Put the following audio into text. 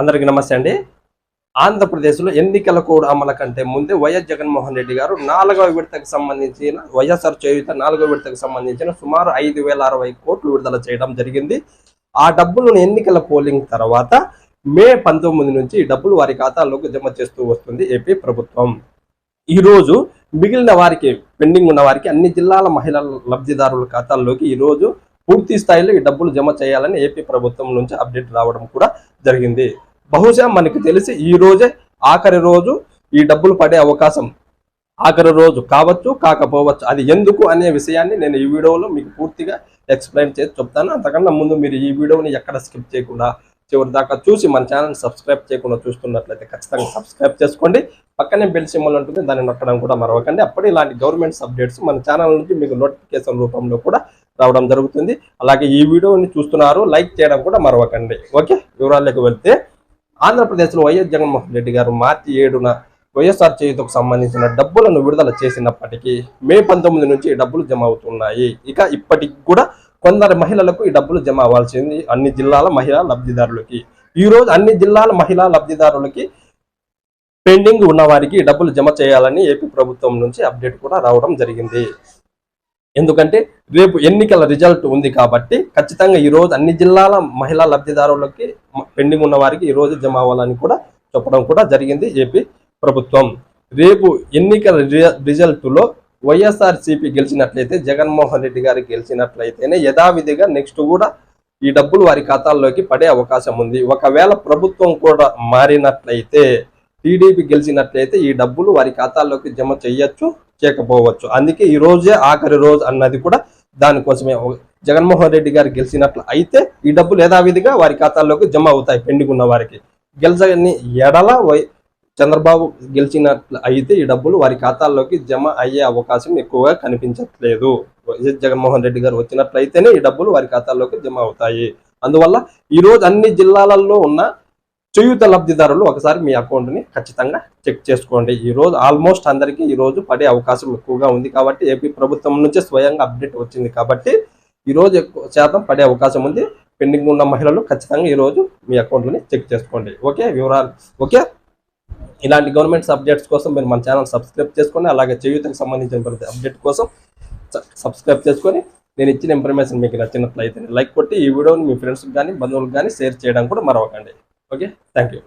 అందరికీ నమస్తే అండి. ఆంధ్రప్రదేశ్లో ఎన్నికల కోడ్ అమలు కంటే ముందే వైఎస్ జగన్మోహన్ రెడ్డి గారు నాలుగవ విడతకు సంబంధించిన వైఎస్ఆర్ చేయుత నాలుగవ విడతకు సంబంధించిన సుమారు ఐదు వేల అరవై కోట్లు విడుదల చేయడం జరిగింది. ఆ డబ్బులను ఎన్నికల పోలింగ్ తర్వాత మే పంతొమ్మిది నుంచి ఈ డబ్బులు వారి ఖాతాల్లోకి జమ చేస్తూ వస్తుంది ఏపీ ప్రభుత్వం. ఈరోజు మిగిలిన వారికి పెండింగ్ ఉన్న వారికి అన్ని జిల్లాల మహిళల లబ్ధిదారుల ఖాతాల్లోకి ఈరోజు పూర్తి స్థాయిలో ఈ డబ్బులు జమ చేయాలని ఏపీ ప్రభుత్వం నుంచి అప్డేట్ రావడం కూడా జరిగింది. బహుశా మనకి తెలిసి ఈ రోజే ఆఖరి రోజు ఈ డబ్బులు పడే అవకాశం. ఆఖరి రోజు కావచ్చు కాకపోవచ్చు అది ఎందుకు అనే విషయాన్ని నేను ఈ వీడియోలో మీకు పూర్తిగా ఎక్స్ప్లెయిన్ చేసి చెప్తాను. అంతకన్నా ముందు మీరు ఈ వీడియోని ఎక్కడ స్కిప్ చేయకుండా చివరి దాకా చూసి మన ఛానల్ సబ్స్క్రైబ్ చేయకుండా చూస్తున్నట్లయితే ఖచ్చితంగా సబ్స్క్రైబ్ చేసుకోండి. పక్కనే బెల్ సింబల్ ఉంటుంది దాన్ని నొక్కడం కూడా మరవకండి. అప్పుడు ఇలాంటి గవర్నమెంట్స్ అప్డేట్స్ మన ఛానల్ నుంచి మీకు నోటిఫికేషన్ రూపంలో కూడా రావడం జరుగుతుంది. అలాగే ఈ వీడియోని చూస్తున్నారు లైక్ చేయడం కూడా మరవకండి. ఓకే? వివరాల్లోకి వెళ్తే ఆంధ్రప్రదేశ్లో వైఎస్ జగన్మోహన్ రెడ్డి గారు మార్చి ఏడున వైఎస్ఆర్ చేయుతకు సంబంధించిన డబ్బులను విడుదల చేసినప్పటికీ మే పంతొమ్మిది నుంచి డబ్బులు జమ అవుతున్నాయి. ఇక ఇప్పటికి కూడా కొందరు మహిళలకు ఈ డబ్బులు జమ అవ్వాల్సింది అన్ని జిల్లాల మహిళా లబ్ధిదారులకి. ఈరోజు అన్ని జిల్లాల మహిళా లబ్ధిదారులకి పెండింగ్ ఉన్న వారికి డబ్బులు జమ చేయాలని ఏపీ ప్రభుత్వం నుంచి అప్డేట్ కూడా రావడం జరిగింది. ఎందుకంటే రేపు ఎన్నికల రిజల్ట్ ఉంది కాబట్టి ఖచ్చితంగా ఈరోజు అన్ని జిల్లాల మహిళా లబ్ధిదారులకి పెండింగ్ ఉన్న వారికి ఈ రోజు జమ అవ్వాలని కూడా చెప్పడం కూడా జరిగింది ఏపీ ప్రభుత్వం. రేపు ఎన్నికల రిజల్ట్లో వైఎస్ఆర్ సిపి గెలిచినట్లయితే జగన్మోహన్ రెడ్డి గారు గెలిచినట్లయితేనే యథావిధిగా నెక్స్ట్ కూడా ఈ డబ్బులు వారి ఖాతాల్లోకి పడే అవకాశం ఉంది. ఒకవేళ ప్రభుత్వం కూడా మారినట్లయితే టీడీపీ గెలిచినట్లయితే ఈ డబ్బులు వారి ఖాతాల్లోకి జమ చేయొచ్చు చేయకపోవచ్చు. అందుకే ఈ రోజే ఆఖరి రోజు అన్నది కూడా దానికోసమే. జగన్మోహన్ రెడ్డి గారు గెలిచినట్లు అయితే ఈ డబ్బులు యథావిధిగా వారి ఖాతాల్లోకి జమ అవుతాయి పెండింగ్ ఉన్న వారికి. గెలిచని ఎడల వై చంద్రబాబు గెలిచినట్లు అయితే ఈ డబ్బులు వారి ఖాతాల్లోకి జమ అయ్యే అవకాశం ఎక్కువగా కనిపించట్లేదు. వైఎస్ జగన్మోహన్ రెడ్డి గారు వచ్చినట్లయితేనే ఈ డబ్బులు వారి ఖాతాల్లోకి జమ అవుతాయి. అందువల్ల ఈ రోజు అన్ని జిల్లాలలో ఉన్న చేయూత లబ్ధిదారులు ఒకసారి మీ అకౌంట్ని ఖచ్చితంగా చెక్ చేసుకోండి. ఈ రోజు ఆల్మోస్ట్ అందరికీ ఈ రోజు పడే అవకాశం ఎక్కువగా ఉంది కాబట్టి ఏపీ ప్రభుత్వం నుంచే స్వయంగా అప్డేట్ వచ్చింది కాబట్టి ఈరోజు ఎక్కువ శాతం పడే అవకాశం ఉంది. పెండింగ్ ఉన్న మహిళలు ఖచ్చితంగా ఈరోజు మీ అకౌంట్లని చెక్ చేసుకోండి. ఓకే వివరాలు. ఓకే ఇలాంటి గవర్నమెంట్ అప్డేట్స్ కోసం మీరు మన ఛానల్ సబ్స్క్రైబ్ చేసుకోండి అలాగే చేయూతకు సంబంధించిన ప్రతి అప్డేట్ కోసం సబ్స్క్రైబ్ చేసుకొని నేను ఇచ్చిన ఇన్ఫర్మేషన్ మీకు నచ్చినట్లయితే లైక్ కొట్టి ఈ వీడియోని మీ ఫ్రెండ్స్కి కానీ బంధువులకు కానీ షేర్ చేయడం కూడా మరవకండి. Okay thank you